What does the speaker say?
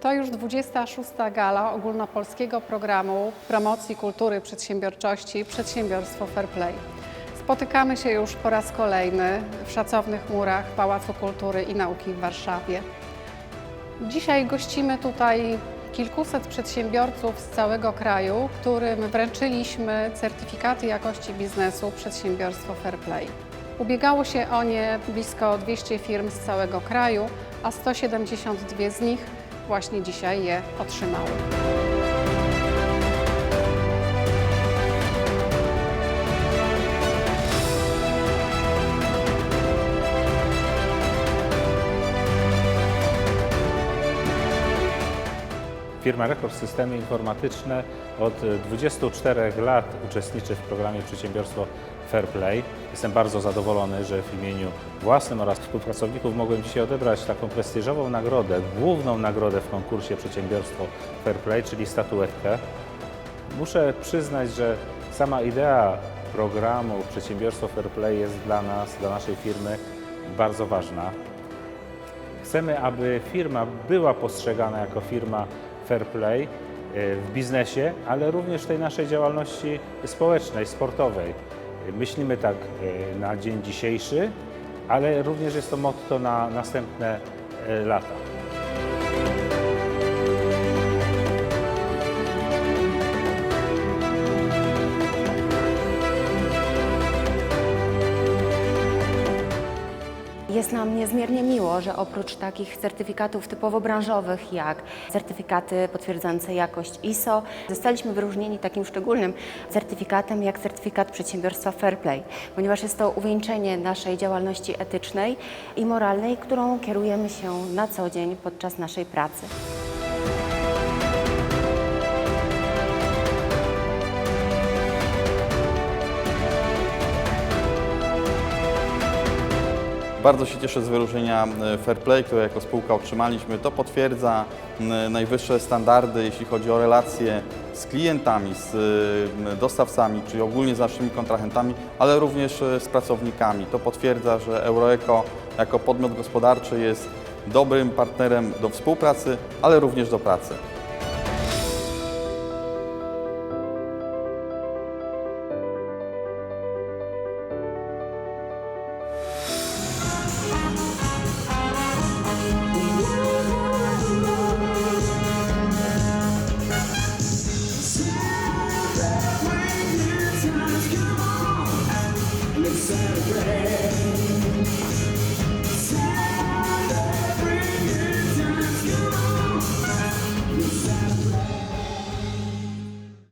To już 26. gala ogólnopolskiego programu promocji kultury przedsiębiorczości Przedsiębiorstwo Fair Play. Spotykamy się już po raz kolejny w szacownych murach Pałacu Kultury i Nauki w Warszawie. Dzisiaj gościmy tutaj kilkuset przedsiębiorców z całego kraju, którym wręczyliśmy certyfikaty jakości biznesu Przedsiębiorstwo Fair Play. Ubiegało się o nie blisko 200 firm z całego kraju, a 172 z nich właśnie dzisiaj je otrzymały. Firma Rekord Systemy Informatyczne od 24 lat uczestniczy w programie Przedsiębiorstwo Fair Play. Jestem bardzo zadowolony, że w imieniu własnym oraz współpracowników mogłem dzisiaj odebrać taką prestiżową nagrodę, główną nagrodę w konkursie Przedsiębiorstwo Fair Play, czyli statuetkę. Muszę przyznać, że sama idea programu Przedsiębiorstwo Fair Play jest dla nas, dla naszej firmy bardzo ważna. Chcemy, aby firma była postrzegana jako firma fair play e, w biznesie, ale również w tej naszej działalności społecznej, sportowej. Myślimy tak e, na dzień dzisiejszy, ale również jest to motto na następne e, lata. Jest nam niezmiernie miło, że oprócz takich certyfikatów typowo branżowych, jak certyfikaty potwierdzające jakość ISO, zostaliśmy wyróżnieni takim szczególnym certyfikatem, jak certyfikat przedsiębiorstwa Fair Play, ponieważ jest to uwieńczenie naszej działalności etycznej i moralnej, którą kierujemy się na co dzień podczas naszej pracy. Bardzo się cieszę z wyróżnienia Fair Play, które jako spółka otrzymaliśmy. To potwierdza najwyższe standardy, jeśli chodzi o relacje z klientami, z dostawcami, czyli ogólnie z naszymi kontrahentami, ale również e, z pracownikami. To potwierdza, że Euroeco jako podmiot gospodarczy jest dobrym partnerem do współpracy, ale również do pracy. celebrate